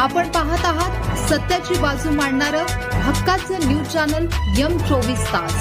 आपण पाहत आहात सत्याची बाजू मांडणारं हक्काचं न्यूज चॅनल यम चोवीस तास.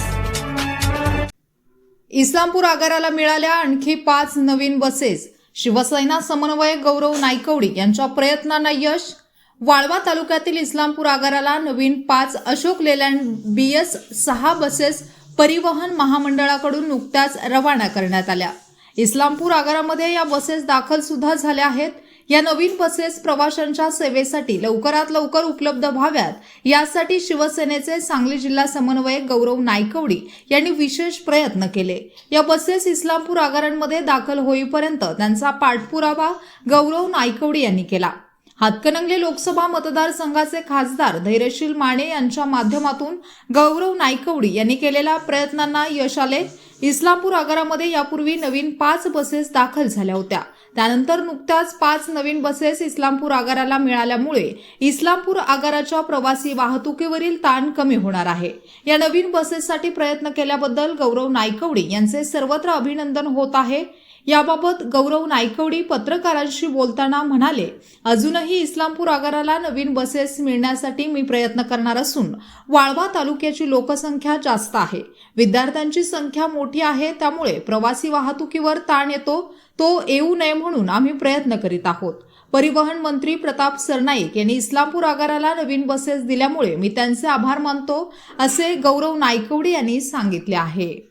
इस्लामपूर आगाराला मिळाल्या आणखी पाच नवीन बसेस. शिवसेना समन्वयक गौरव नायकवडी यांच्या प्रयत्नांना यश. वाळवा तालुक्यातील इस्लामपूर आगाराला नवीन पाच अशोक लेलँड बी एस सहा बसेस परिवहन महामंडळाकडून नुकत्याच रवाना करण्यात आल्या. इस्लामपूर आगारामध्ये या बसेस दाखल सुद्धा झाल्या आहेत. या नवीन बसेस प्रवाशांच्या सेवेसाठी लवकरात लवकर उपलब्ध व्हाव्यात. यासाठी शिवसेनेचे सांगली जिल्हा समन्वयक गौरव नायकवडी यांनी विशेष प्रयत्न केले. या बसेस इस्लामपूर आगारांमध्ये दाखल होईपर्यंत त्यांचा पाठपुरावा गौरव नायकवडी यांनी केला. हातकणंगले लोकसभा मतदारसंघाचे खासदार धैर्यशील माने यांच्या माध्यमातून गौरव नायकवडी यांनी केलेल्या प्रयत्नांना यश आले. इस्लामपूर आगारामध्ये यापूर्वी नवीन पाच बसेस दाखल झाल्या होत्या. त्यानंतर नुकत्याच पाच नवीन बसेस इस्लामपूर आगाराला मिळाल्यामुळे इस्लामपूर आगाराच्या प्रवासी वाहतुकीवरील ताण कमी होणार आहे. या नवीन बसेससाठी प्रयत्न केल्याबद्दल गौरव नायकवडी यांचे सर्वत्र अभिनंदन होत आहे. याबाबत गौरव नायकवडी पत्रकारांशी बोलताना म्हणाले अजूनही इस्लामपूर आगाराला नवीन बसेस मिळण्यासाठी मी प्रयत्न करणार असून वाळवा तालुक्याची लोकसंख्या जास्त आहे. विद्यार्थ्यांची संख्या मोठी आहे त्यामुळे प्रवासी वाहतुकीवर ताण येतो तो येऊ नये म्हणून आम्ही प्रयत्न करीत आहोत. परिवहन मंत्री प्रताप सरनाईक यांनी इस्लामपूर आगाराला नवीन बसेस दिल्यामुळे मी त्यांचे आभार मानतो असे गौरव नायकवडी यांनी सांगितले आहे.